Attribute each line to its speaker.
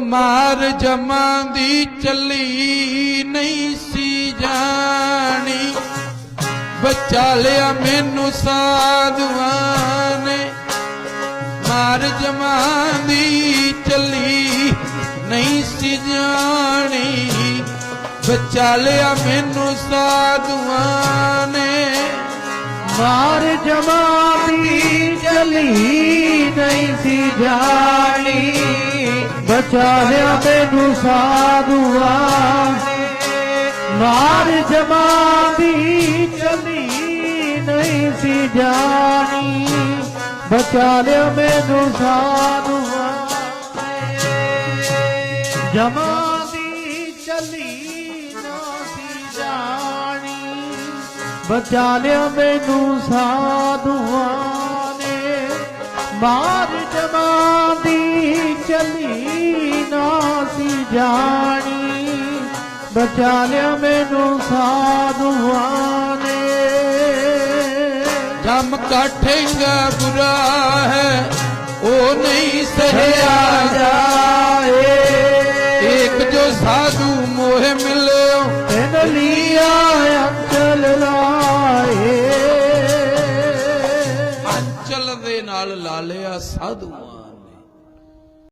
Speaker 1: ਮਾਰ ਜਮਾਂ ਦੀ ਚੱਲੀ ਨਹੀਂ ਸੀ ਜਾਣੀ। ਬਚਾ ਲਿਆ ਮੈਨੂੰ ਸਾਧੂਆਂ ਨੇ। ਮਾਰ ਜਮਾਂ ਦੀ ਚੱਲੀ ਨਹੀਂ ਸੀ ਜਾਣੀ। ਬਚਾ ਲਿਆ ਮੈਨੂੰ ਸਾਧੂਆਂ ਨੇ।
Speaker 2: ਮਾਰ ਜਮਾਂ ਦੀ ਚਲੀ ਨਹੀਂ ਸੀ ਜਾਣੀ। ਬਚਾ ਲਿਆ ਮੈਨੂੰ ਸਾਧੂਆ। ਮਾਰ ਜਮਾਤੀ ਚਲੀ ਨਹੀਂ ਸੀ ਜਾਣੀ। ਬਚਾ ਲਿਆ ਮੈਨੂੰ ਸਾਧੂਆ। ਜਮਾਤੀ ਚਲੀ ਨਾ ਸੀ ਜਾਣੀ। ਬਚਾ ਲਿਆ ਮੈਨੂੰ ਸਾਧੂਆਂ ਨੇ। ਮਾਰ ਜਮਾਂ ਦੀ ਚਲੀ ਜਾਣੀ ਬਚਾ ਲਿਆ ਮੈਨੂੰ ਸਾਧੂਆਂ ਨੇ।
Speaker 1: ਜਮ ਕਾ ਠੇਂਗਾ ਬੁਰਾ ਹੈ ਉਹ ਨਹੀਂ ਸਹਿਆ
Speaker 2: ਜਾਏ।
Speaker 1: ਇੱਕ ਜੋ ਸਾਧੂ ਮੋਹ ਮਿਲਿਓ
Speaker 2: ਤੈਨ ਲੀਆ ਅੰਚਲ ਲਾਏ।
Speaker 1: ਅੰਚਲ ਦੇ ਨਾਲ ਲਾ ਲਿਆ ਸਾਧੂਆਂ।